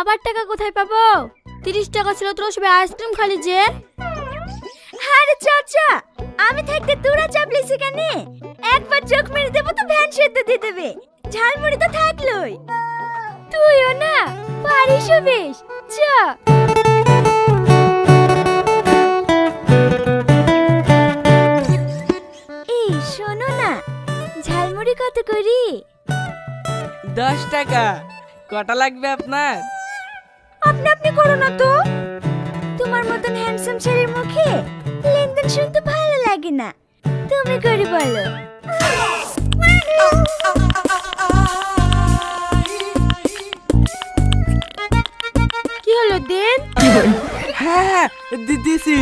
আবার টাকা কোথায় পাবো? তিরিশ টাকা ছিল তোর সবে আইসক্রিম খালি যে। আরে চাচা, আমি থাকতে তোরা চাপলি সেখানে? একবার চোখ মেরে দেবো তো ভ্যান সেদ্ধ দিয়ে দেবে। ঝালমুড়ি তো থাকলোই। তুইও না, পারিস বেশ। চ। এই, শোনো না, ঝালমুড়ি কত করি? দশ টাকা। কটা লাগবে আপনার? আপনি করো না তো। তোমার মতন হ্যান্ডসাম ছেলের মুখে লেনদেন শুনতে ভালো লাগে না। তুমি করে বলো। কি হলো দেন? হ্যাঁ হ্যাঁ দি- দিছি।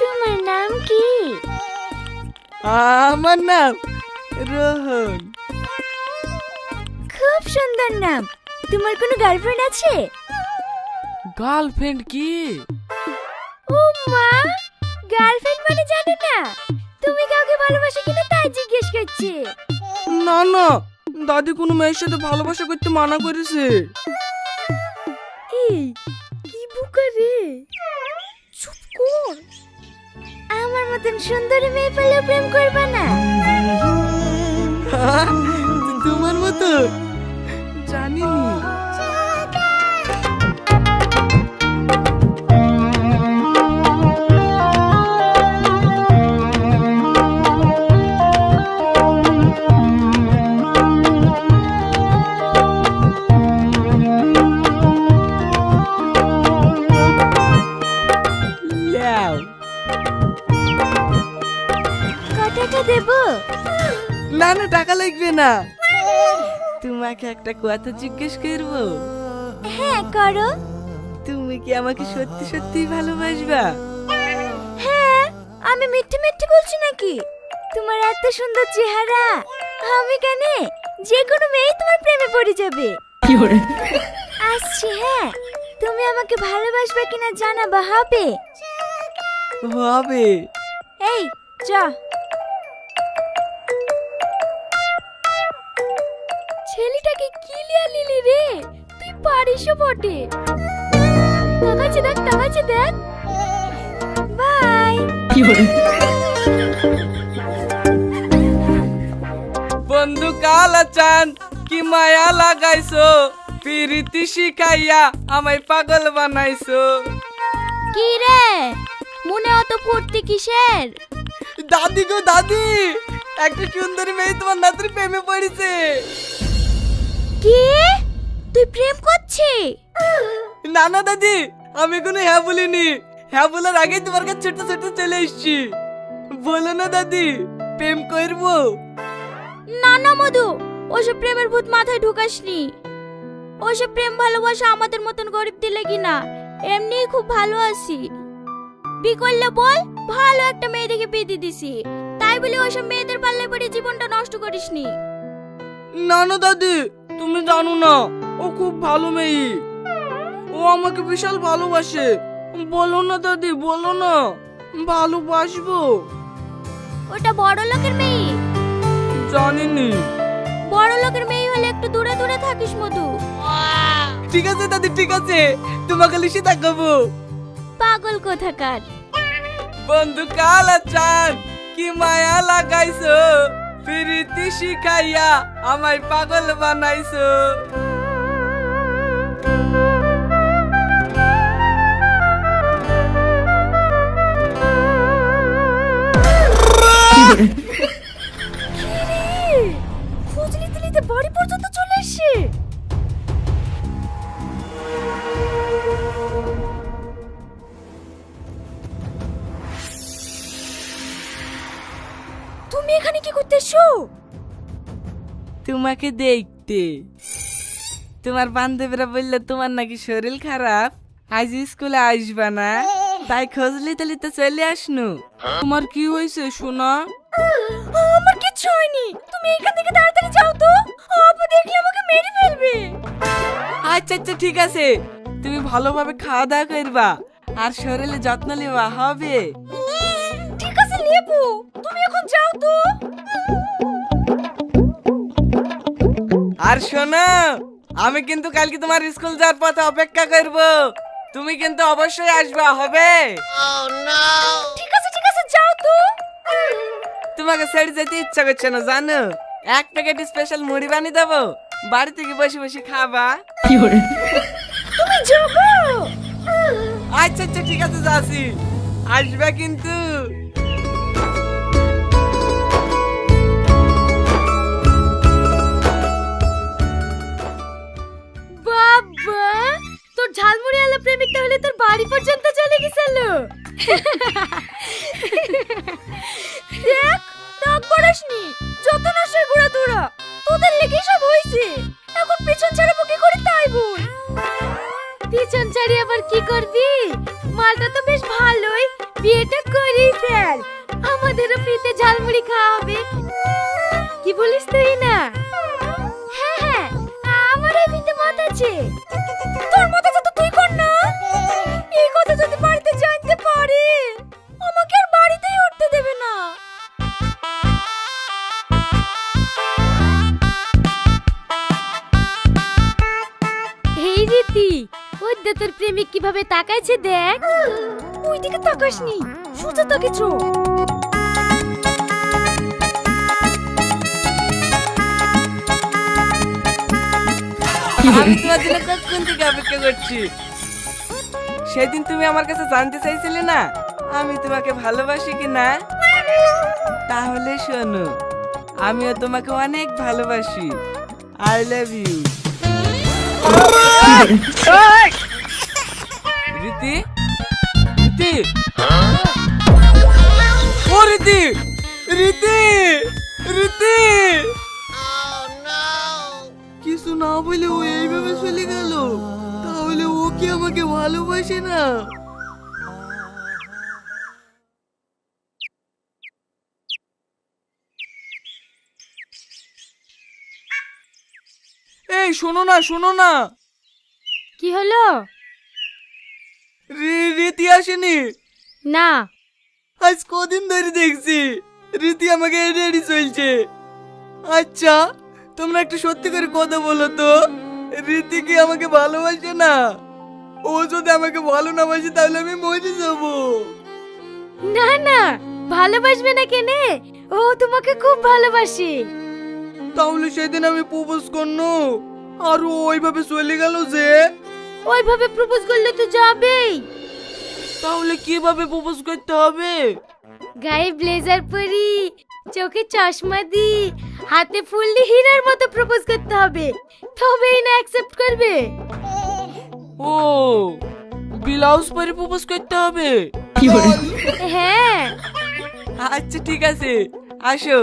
তোমার নাম কি? আমার নাম রোহন। খুব সুন্দর নাম। তোমার কোনো গার্লফ্রেন্ড আছে? গার্লফ্রেন্ড কি? ও মা গার্লফ্রেন্ড মানে জানো না? তুমি কাউকে ভালোবাসো কিনা তাই জিজ্ঞেস করছি। না না দাদি কোনো মেয়ের সাথে ভালোবাসা করতে মানা করেছে। এই কি বুকা রে? চুপ কর। আমার মতন সুন্দরী মেয়ে পেলে প্রেম করবে না। তোমার মতো। জানিনি ল্যাও। কটাটা দেব না না টাকা লাগবে না তোমাকে একটা কথা জিজ্ঞেস করব। হ্যাঁ করো। তুমি কি আমাকে সত্যি সত্যি ভালোবাসবা? হ্যাঁ আমি মিথ্যে মিথ্যে বলছি নাকি? তোমার এত সুন্দর চেহারা। আমি কেন? যে কোনো মেয়ে তোমার প্রেমে পড়ে যাবে। আসছি হ্যাঁ। তুমি আমাকে ভালোবাসবে কিনা জানাবা হবে? হবে। এই যা পারিসও বটে। তাকাচ্ছে দেখ তাকাচ্ছে দেখ। বাই। বন্ধু কালা চান কি মায়া লাগাইছো? পিরিতি শিখাইয়া আমায় পাগল বানাইছো। কি রে? মনে অত ফুর্তি কিসের? দাদি গো দাদি! একটা সুন্দরী মেয়ে তোমার নাতির প্রেমে পড়েছে। কি? তুই প্রেম করছিস না না দাদি আমি কোনো হ্যাঁ বলিনি। হ্যাঁ বলার আগেই তোমার কাছে ছোট ছোট চলে এসছি। বলো না দাদি প্রেম করব? না না মধু ওসব প্রেমের ভূত মাথায় ঢুকাসনি। ওসব প্রেম ভালোবাসা আমাদের মতন গরিব দিলে কি না? এমনিই খুব ভালো আছি। বি করলে বল ভালো একটা মেয়ে দেখে বিয়ে দিয়ে দিছি। তাই বলে ওসব মেয়েদের পাল্লে পড়ে জীবনটা নষ্ট করিসনি। না না দাদি তুমি জানো না। ও খুব ভালো মেয়ে। ও আমাকে বিশাল ভালোবাসে। বলো না দাদি বলো না। ভালোবাসবো। ওটা বড় লোকের মেয়ে? জানিনি। বড় লোকের মেয়ে হলে একটু দূরে দূরে থাকিস মধু। ঠিক আছে দাদি ঠিক আছে। তোমাকে লিখে দেখাবো। পাগল কোথাকার। বন্ধু কালা চান কি মায়া লাগাইছো। ফিরিতি শিখাইয়া আমায় পাগল বানাইছো। বাড়ি পর্যন্ত চলে তুমি এখানে কি করতে এসো তোমাকে দেখতে। তোমার বান্ধবীরা বলল তোমার নাকি শরীর খারাপ। আজ স্কুলে আসবা না। তাই খোঁজ লিতে লিতে চলে আসনু। তোমার কি হয়েছে সোনা? আমার কিছু হয়নি। তুমি এখান থেকে তাড়াতাড়ি যাও তো। আপু দেখলে আমাকে মেরে ফেলবে। আচ্ছা আচ্ছা ঠিক আছে। তুমি ভালোভাবে খাওয়া দাওয়া করবা আর শরীরে যত্ন নেওয়া হবে। ঠিক আছে লেবু তুমি এখন যাও তো। আর শোনো আমি কিন্তু কালকে তোমার স্কুল যাওয়ার পথে অপেক্ষা করব। তুমি কিন্তু অবশ্যই আসবা হবে। ঠিক আছে ঠিক আছে যাও তো। তোমাকে ছেড়ে যেতে ইচ্ছা করছে না জানো? এক প্যাকেট স্পেশাল মুড়ি বানিয়ে দেবো। বাড়ি থেকে বসে বসে খাবা। তুমি যাব। আচ্ছা আচ্ছা ঠিক আছে যাচ্ছি। আসবে কিন্তু। আবার কি করবি? মালটা তো বেশ ভালোই। বিয়েটা করি ফেল। আমাদেরও ফ্রিতে ঝালমুড়ি খাওয়া হবে। কি বলিস তুই না? হ্যাঁ হ্যাঁ আমারও ফ্রিতে মত আছে। তোর মত ওই তোর প্রেমিক কীভাবে তাকাইছে দেখ। ওই দিকে তাকাসনি সোজা তাকিয়েছ আমি তোমার জন্য কতক্ষণ থেকে অপেক্ষা করছি? সেদিন তুমি আমার কাছে জানতে চাইছিলে না আমি তোমাকে ভালোবাসি কি না? তাহলে শোনো আমিও তোমাকে অনেক ভালোবাসি। I love you Riti Riti ও রীতি! রীতি! রীতি! কিছু না বলে ও এইভাবে চলে গেল। তাহলে ও কি আমাকে ভালোবাসে না? এই, শোনো না শোনো না। কি হলো? রি- রীতি আসেনি? না। আজ কদিন ধরে দেখছি রীতি আমাকে এড়ে এড়ে চলছে। আচ্ছা তোমরা একটু সত্যি করে কথা বলো তো রীতি কি আমাকে ভালোবাসে না? ও যদি আমাকে ভালো না বাসে তাহলে আমি মরে যাব। না না ভালোবাসবে না কেনে? ও তোমাকে খুব ভালোবাসে। তাহলে সেদিন আমি প্রপোজ করনো আর ও ওইভাবে চলে গেল যে ওইভাবে প্রপোজ করলে তো যাবেই। তাহলে কীভাবে প্রপোজ করতে হবে? গায়ে ব্লেজার পরি চোখে চশমা দি হাতে ফুল দিয়ে হীরার মতো প্রপোজ করতে হবে। তবেই না অ্যাকসেপ্ট করবে। ও ব্লাউজ পরে প্রপোজ করতে হবে? হ্যাঁ। আচ্ছা ঠিক আছে। আসো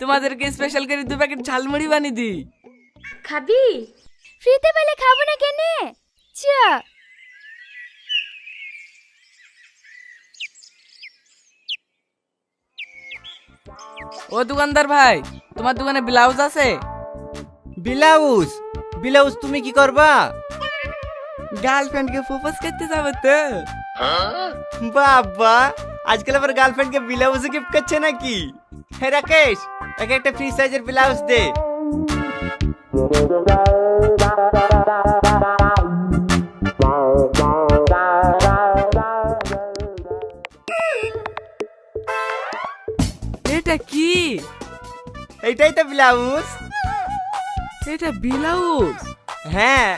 তোমাদেরকে স্পেশাল করে দু প্যাকেট ঝালমুড়ি বানিয়ে দিই। খাবি? ফ্রিতে পেলে খাব না কেনে? চ ও দোকানদার ভাই তোমার দোকানে ব্লাউজ আছে? ব্লাউজ? ব্লাউজ তুমি কি করবা? গার্লফ্রেন্ডকে প্রপোজ করতে যাব তো। বাবা আজকাল আবার গার্লফ্রেন্ডকে ব্লাউজ গিফট করছে নাকি? হে রাকেশ একে একটা ফ্রি সাইজের ব্লাউজ দে। এটা কি? এইটাই তো ব্লাউজ। এটা ব্লাউজ? হ্যাঁ।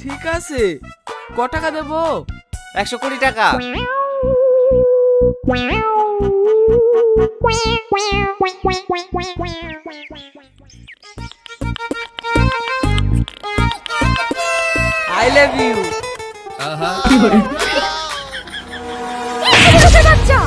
ঠিক আছে। ক টাকা দেবো? একশো কুড়ি টাকা। আই লাভ ইউ আহা। ছোট বাচ্চা?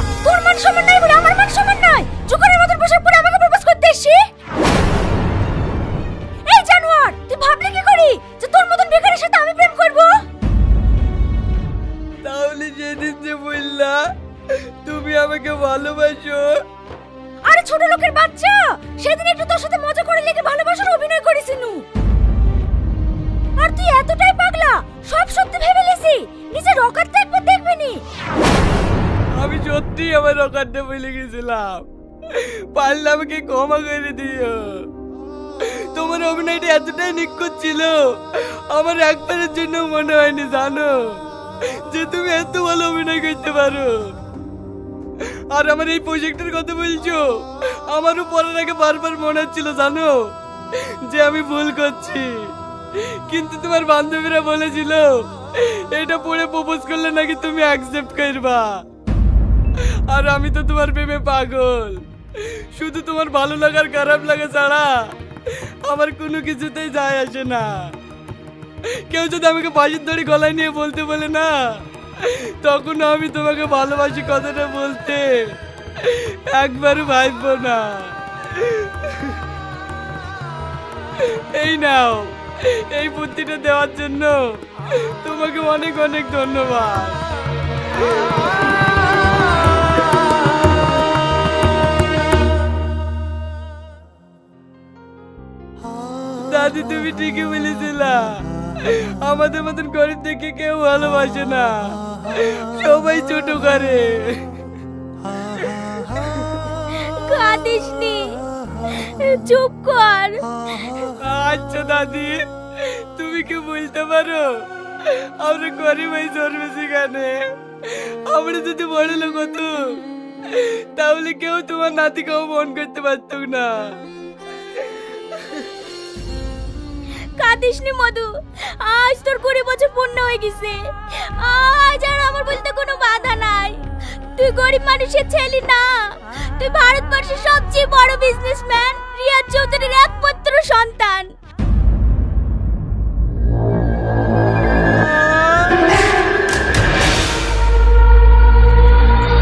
যেদিন যে বললা তুমি আমাকে ভালোবাসো। আরে ছোট লোকের বাচ্চা সেদিন একটু তোর সাথে মজা করে লেগে ভালোবাসার অভিনয় করেছিনু আর তুই এতটাই পাগলা সব সত্যি ভেবে লেছি নিজের রকাত তো একবার দেখবি নি। আমি সত্যি আমার রকারটা বলে গেছিলাম। পারলে আমাকে ক্ষমা করে দিও। তোমার তোমার অভিনয়টা এতটাই নিখুঁত ছিল আমার একবারের জন্য মনে হয়নি জানো? যে তুমি এত ভালো অভিনয় করতে পারো। আর আমার এই প্রজেক্টের কথা বলছো, আমারও পড়ার আগে বারবার মনে হচ্ছিল, জানো? যে আমি ভুল করছি। কিন্তু তোমার বান্ধবীরা বলেছিল, এটা পড়ে প্রপোজ করলে নাকি তুমি অ্যাকসেপ্ট করবা। আর আমি তো তোমার প্রেমে পাগল। শুধু তোমার ভালো লাগার খারাপ লাগা ছাড়া আমার কোনো কিছুতেই যায় আসে না। কেউ যদি আমাকে পাশের দড়ি গলায় নিয়ে বলতে বলে না, তখন আমি তোমাকে ভালোবাসি কথাটা বলতে। একবারও ভাবব না। এই নাও, এই বুদ্ধিটা দেওয়ার জন্য তোমাকে অনেক অনেক ধন্যবাদ। দাদি, তুমি ঠিকই বলেছিলা। আমাদের মতন গরিব দেখে কেউ ভালোবাসে না। সবাই ছোট করে। কাঁদিসনি চুপ কর। আচ্ছা দাদি তুমি কি বলতে পারো? আমরা গরিব এই জন্মে সেখানে আমরা যদি বড় লোক হতো তাহলে কেউ তোমার নাতিকেও মন করতে পারতো না। কাঁদিস নি মধু। আজ তোর কুড়ি বছর পূর্ণ হয়ে গেছে। আজ আর আমার বলতে কোনো বাধা নাই। তুই গরিব মানুষের ছেলে না। তুই ভারতবর্ষের সবচেয়ে বড় বিজনেসম্যান রিয়াজ চৌধুরীর একমাত্র সন্তান।